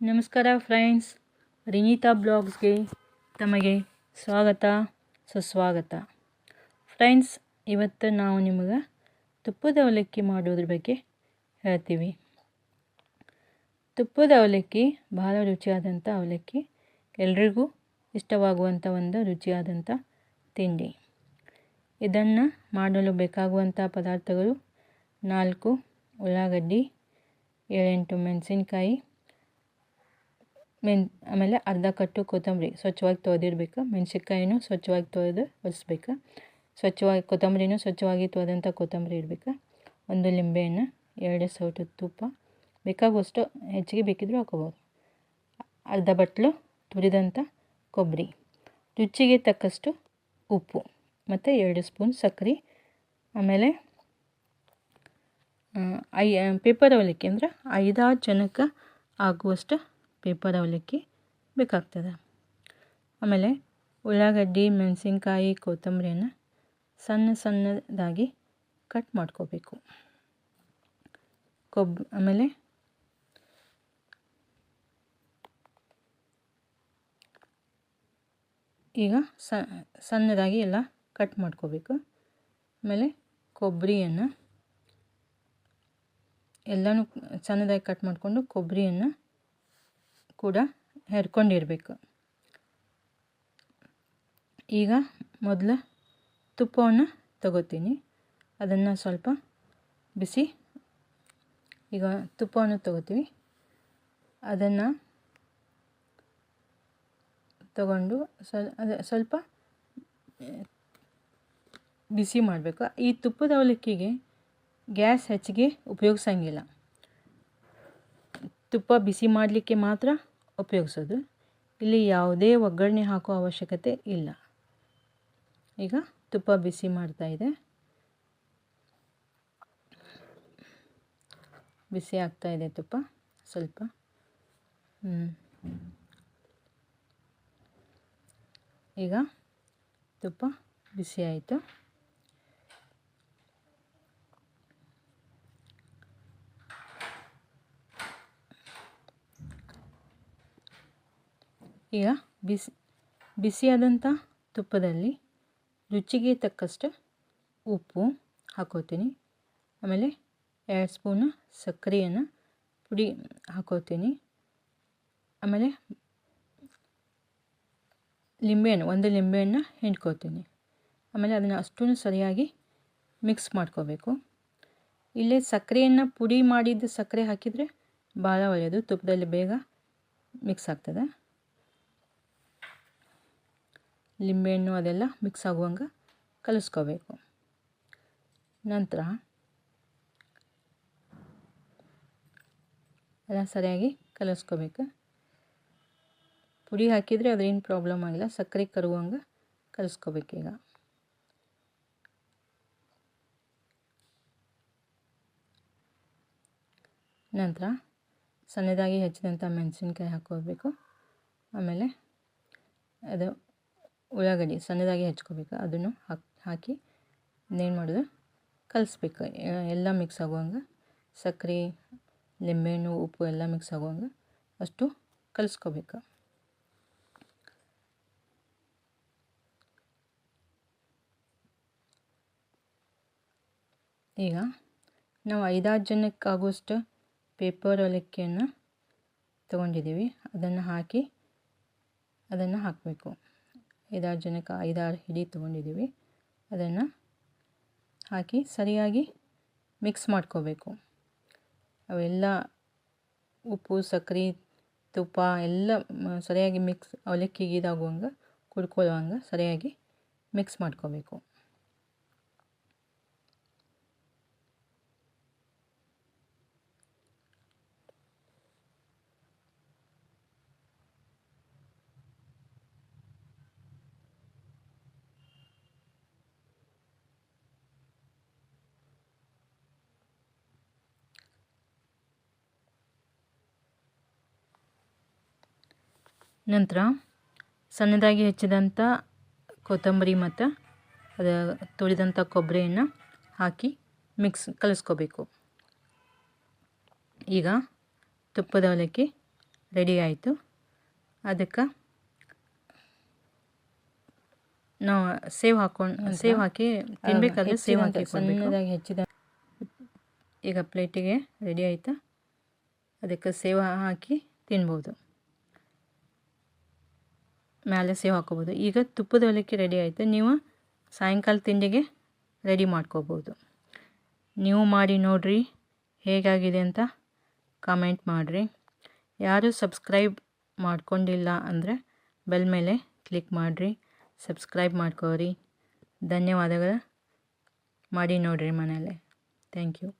ನಮಸ್ಕಾರ ಫ್ರೆಂಡ್ಸ್, ರಿನೀತಾ ಬ್ಲಾಗ್ಸ್ಗೆ ತಮಗೆ ಸ್ವಾಗತ, ಸುಸ್ವಾಗತ. ಫ್ರೆಂಡ್ಸ್, ಇವತ್ತು ನಾವು ನಿಮಗೆ ತುಪ್ಪದ ಅವಲಕ್ಕಿ ಮಾಡೋದ್ರ ಬಗ್ಗೆ ಹೇಳ್ತೀವಿ. ತುಪ್ಪದ ಅವಲಕ್ಕಿ ಬಹಳ ರುಚಿಯಾದಂಥ ಅವಲಕ್ಕಿ, ಎಲ್ರಿಗೂ ಇಷ್ಟವಾಗುವಂಥ ಒಂದು ರುಚಿಯಾದಂಥ ತಿಂಡಿ. ಇದನ್ನು ಮಾಡಲು ಬೇಕಾಗುವಂಥ ಪದಾರ್ಥಗಳು ನಾಲ್ಕು ಉಳ್ಳಾಗಡ್ಡಿ, ಏಳೆಂಟು ಮೆಣಸಿನ್ಕಾಯಿ ಮೆಣ್ ಆಮೇಲೆ ಅರ್ಧ ಕಟ್ಟು ಕೊತ್ತಂಬರಿ ಸ್ವಚ್ಛವಾಗಿ ತೊಳೆದಿರ್ಬೇಕು ಮೆಣಸಿನ್ಕಾಯಿನೂ ಸ್ವಚ್ಛವಾಗಿ ತೊಳೆದು ಒರೆಸ್ಬೇಕು. ಸ್ವಚ್ಛವಾಗಿ, ಕೊತ್ತಂಬರಿನೂ ಸ್ವಚ್ಛವಾಗಿ ತೊಳೆದಂಥ ಕೊತ್ತಂಬರಿ ಇಡಬೇಕು. ಒಂದು ಲಿಂಬೆಹಣ್ಣು, ಎರಡು ಸೌಟು ತುಪ್ಪ. ಬೇಕಾಗುವಷ್ಟು ಹೆಚ್ಚಿಗೆ ಬೇಕಿದ್ರೂ ಹಾಕೋಬೋದು. ಅರ್ಧ ಬಟ್ಲು ತುರಿದಂಥ ಕೊಬ್ಬರಿ. ರುಚಿಗೆ ತಕ್ಕಷ್ಟು ಉಪ್ಪು ಮತ್ತು ಎರಡು ಸ್ಪೂನ್ ಸಕ್ಕರೆ. ಆಮೇಲೆ ಐ ಪೇಪರ್ ಅವಲಕ್ಕಿ ಅಂದ್ರೆ ಐದಾರು ಜನಕ್ಕೆ ಆಗುವಷ್ಟು ಪೇಪರ್ ಅವಲಕ್ಕಿ ಬೇಕಾಗ್ತದೆ. ಆಮೇಲೆ ಉಳ್ಳಾಗಡ್ಡಿ, ಮೆಣಸಿನ್ಕಾಯಿ, ಕೊತ್ತಂಬರಿಯನ್ನು ಸಣ್ಣ ಸಣ್ಣದಾಗಿ ಕಟ್ ಮಾಡ್ಕೋಬೇಕು. ಕೊಬ್, ಆಮೇಲೆ ಈಗ ಸಣ್ಣದಾಗಿ ಎಲ್ಲ ಕಟ್ ಮಾಡ್ಕೋಬೇಕು. ಆಮೇಲೆ ಕೊಬ್ಬರಿಯನ್ನು ಎಲ್ಲನೂ ಸಣ್ಣದಾಗಿ ಕಟ್ ಮಾಡಿಕೊಂಡು ಕೊಬ್ಬರಿಯನ್ನು ಕೂಡ ಹೆರ್ಕೊಂಡಿರಬೇಕು. ಈಗ ಮೊದಲು ತುಪ್ಪವನ್ನು ತಗೋತೀನಿ. ಅದನ್ನು ಸ್ವಲ್ಪ ಬಿಸಿ ಈಗ ತುಪ್ಪವನ್ನು ತಗೋತೀವಿ. ಅದನ್ನು ತಗೊಂಡು ಸ್ವಲ್ಪ ಬಿಸಿ ಮಾಡಬೇಕು. ಈ ತುಪ್ಪದ ಅವಲಕ್ಕಿಗೆ ಗ್ಯಾಸ್ ಹೆಚ್ಚಿಗೆ ಉಪಯೋಗಿಸಂಗಿಲ್ಲ. ತುಪ್ಪ ಬಿಸಿ ಮಾಡಲಿಕ್ಕೆ ಮಾತ್ರ ಉಪಯೋಗಿಸೋದು. ಇಲ್ಲಿ ಯಾವುದೇ ಒಗ್ಗರಣೆ ಹಾಕೋ ಅವಶ್ಯಕತೆ ಇಲ್ಲ. ಈಗ ತುಪ್ಪ ಬಿಸಿ ಮಾಡ್ತಾ ಇದೆ. ಬಿಸಿ ಆಗ್ತಾ ಇದೆ ತುಪ್ಪ, ಸ್ವಲ್ಪ. ಈಗ ತುಪ್ಪ ಬಿಸಿ ಆಯಿತು. ಈಗ ಬಿಸಿ, ಬಿಸಿಯಾದಂಥ ತುಪ್ಪದಲ್ಲಿ ರುಚಿಗೆ ತಕ್ಕಷ್ಟು ಉಪ್ಪು ಹಾಕೋತೀನಿ. ಆಮೇಲೆ ಎರಡು ಸ್ಪೂನು ಸಕ್ಕರೆಯನ್ನು ಪುಡಿ ಹಾಕೋತೀನಿ. ಆಮೇಲೆ ಲಿಂಬೆಹಣ್ಣು, ಒಂದು ಲಿಂಬೆಹಣ್ಣು ಹಿಂಡ್ಕೋತೀನಿ. ಆಮೇಲೆ ಅದನ್ನು ಅಷ್ಟೂ ಸರಿಯಾಗಿ ಮಿಕ್ಸ್ ಮಾಡ್ಕೋಬೇಕು. ಇಲ್ಲೇ ಸಕ್ಕರೆಯನ್ನು ಪುಡಿ ಮಾಡಿದ್ದು ಸಕ್ಕರೆ ಹಾಕಿದರೆ ಭಾಳ ಒಳ್ಳೆಯದು. ತುಪ್ಪದಲ್ಲಿ ಬೇಗ ಮಿಕ್ಸ್ ಆಗ್ತದೆ. ಲಿಂಬೆಹಣ್ಣು ಅದೆಲ್ಲ ಮಿಕ್ಸ್ ಆಗುವಂಗೆ ಕಲಿಸ್ಕೋಬೇಕು. ನಂತರ ಎಲ್ಲ ಸರಿಯಾಗಿ ಕಲಿಸ್ಕೋಬೇಕು. ಪುಡಿ ಹಾಕಿದರೆ ಅದ್ರೇನು ಪ್ರಾಬ್ಲಮ್ ಆಗಿಲ್ಲ, ಸಕ್ಕರೆ ಕರುವಂಗೆ ಕಲಿಸ್ಕೋಬೇಕೀಗ ನಂತರ ಸಣ್ಣದಾಗಿ ಹೆಚ್ಚಿದಂಥ ಮೆಣಸಿನ್ಕಾಯಿ ಹಾಕೋಬೇಕು ಆಮೇಲೆ ಅದು ಉಳ್ಳಾಗಡ್ಡಿ ಸಣ್ಣದಾಗಿ ಹೆಚ್ಕೋಬೇಕು. ಅದನ್ನು ಹಾಕಿ ಹಾಕಿ ಇನ್ನೇನು ಮಾಡೋದು? ಕಲಿಸ್ಬೇಕು. ಎಲ್ಲ ಮಿಕ್ಸ್ ಆಗುವಂಗೆ ಸಕ್ಕರೆ ಲಿಂಬೆಹಣ್ಣು, ಉಪ್ಪು ಎಲ್ಲ ಮಿಕ್ಸ್ ಆಗುವಂಗೆ ಅಷ್ಟು ಕಲಿಸ್ಕೋಬೇಕು. ಈಗ ನಾವು ಐದಾರು ಜನಕ್ಕಾಗುವಷ್ಟು ಪೇಪರ್ ಅವಲಕ್ಕಿಯನ್ನು ತೊಗೊಂಡಿದ್ದೀವಿ. ಅದನ್ನು ಹಾಕಿ ಅದನ್ನು ಹಾಕಬೇಕು. ಐದಾರು ಜನಕ್ಕೆ ಐದಾರು ಹಿಡಿ ತೊಗೊಂಡಿದ್ದೀವಿ. ಅದನ್ನು ಹಾಕಿ ಸರಿಯಾಗಿ ಮಿಕ್ಸ್ ಮಾಡ್ಕೋಬೇಕು. ಅವೆಲ್ಲ ಉಪ್ಪು, ಸಕ್ಕರೆ, ತುಪ್ಪ ಎಲ್ಲ ಸರಿಯಾಗಿ ಮಿಕ್ಸ್ ಅವಲಕ್ಕಿಗೆ ಇದಾಗುವಂಗೆ ಕುಡ್ಕೊಳ್ಳುವಂಗೆ ಸರಿಯಾಗಿ ಮಿಕ್ಸ್ ಮಾಡ್ಕೋಬೇಕು. ನಂತರ ಸಣ್ಣದಾಗಿ ಹೆಚ್ಚಿದಂಥ ಕೊತ್ತಂಬರಿ ಮತ್ತು ಅದು ತುಳಿದಂಥ ಕೊಬ್ಬರಿಯನ್ನು ಹಾಕಿ ಮಿಕ್ಸ್ ಕಲಿಸ್ಕೋಬೇಕು. ಈಗ ತುಪ್ಪದ ಅವಲಕ್ಕಿ ರೆಡಿ ಆಯಿತು. ಅದಕ್ಕೆ ನಾವು ಸೇವ್ ಹಾಕೊಂಡು ಸೇವ್ ಹಾಕಿ ತಿನ್ನಬೇಕಾದ್ರೆ ಸೇವ್ ಹಾಕಿ ಸಣ್ಣದಾಗಿ ಹೆಚ್ಚಿದ ಈಗ ಪ್ಲೇಟಿಗೆ ರೆಡಿ ಆಯಿತಾ? ಅದಕ್ಕೆ ಸೇವ್ ಹಾಕಿ ತಿನ್ಬೋದು. ಮೇಲೆ ಸೇವ್ ಹಾಕೋಬೋದು. ಈಗ ತುಪ್ಪದ ಅವಲಕ್ಕಿ ರೆಡಿ ಆಯಿತು. ನೀವು ಸಾಯಂಕಾಲ ತಿಂಡಿಗೆ ರೆಡಿ ಮಾಡ್ಕೋಬೋದು. ನೀವು ಮಾಡಿ ನೋಡಿರಿ ಹೇಗಾಗಿದೆ ಅಂತ ಕಾಮೆಂಟ್ ಮಾಡಿರಿ. ಯಾರು ಸಬ್ಸ್ಕ್ರೈಬ್ ಮಾಡ್ಕೊಂಡಿಲ್ಲ ಅಂದರೆ ಬೆಲ್ ಮೇಲೆ ಕ್ಲಿಕ್ ಮಾಡಿರಿ. ಸಬ್ಸ್ಕ್ರೈಬ್ ಮಾಡ್ಕೋರಿ. ಧನ್ಯವಾದಗಳು. ಮಾಡಿ ನೋಡಿರಿ ಮನೆಯಲ್ಲೇ ಥ್ಯಾಂಕ್ ಯು